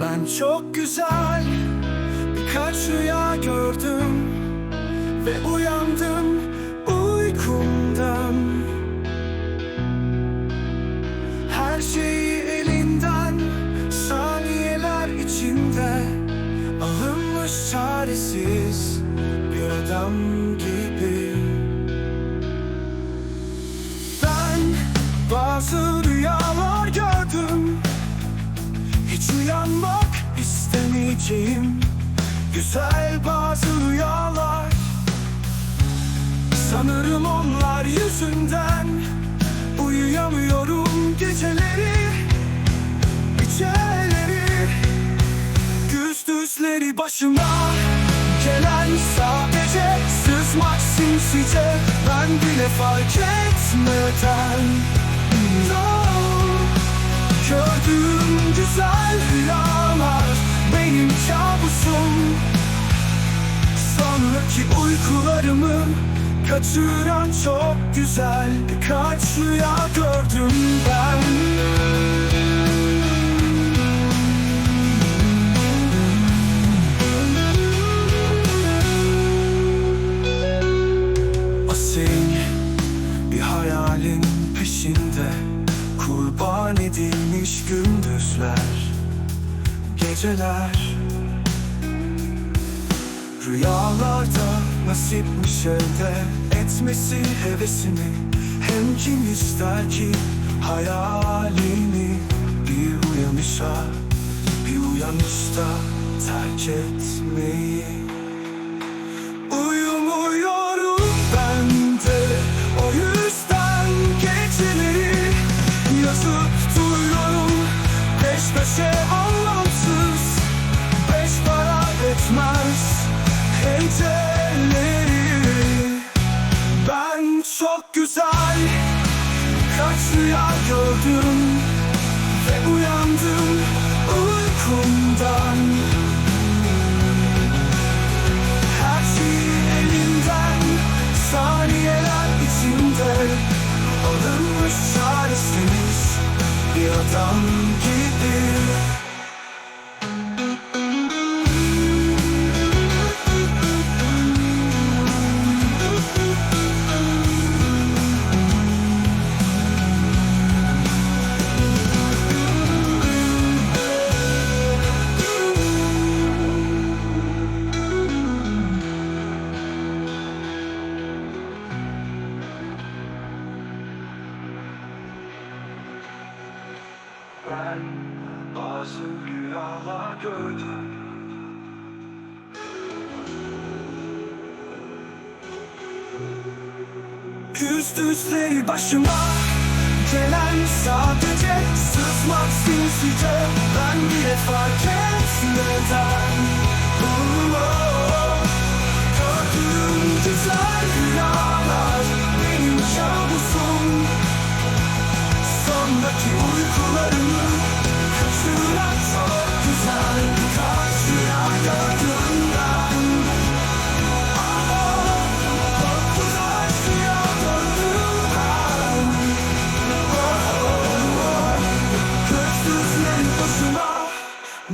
Ben çok güzel birkaç rüya gördüm Ve uyandım uykumdan. Her şeyi elinden saniyeler içinde Alınmış çaresiz bir adam istemeyeceğim Güzel bazı rüyalar. Sanırım onlar yüzünden Uyuyamıyorum geceleri Geceleri. Gündüzleri başıma Gelen sadece sızmak sinsice Ben bile fark etmeden. No Gördüğüm Sonraki uykularımı kaçıran çok güzel birkaç rüya gördüm ben. Asil bir hayalin peşinde Kurban edilmiş gündüzler Geceler Rüyalarda nasipmiş elde Etmesi hevesini Hem kim ister ki hayalini Bir uyanışa Bir uyanışta terk etmeyi gördüm Ve uyandım uykumdan. Her şeyi elimden Saniyeler içinde Alınmış çaresiz Bir adam gibi Ben bazı rüyalar gördüm. Gündüzleri başıma Gelen sadece sızmak sinsice Ben bile fark etmeden Oh,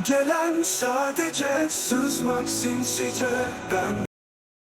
Gelen sadece sızmak sinsice. Ben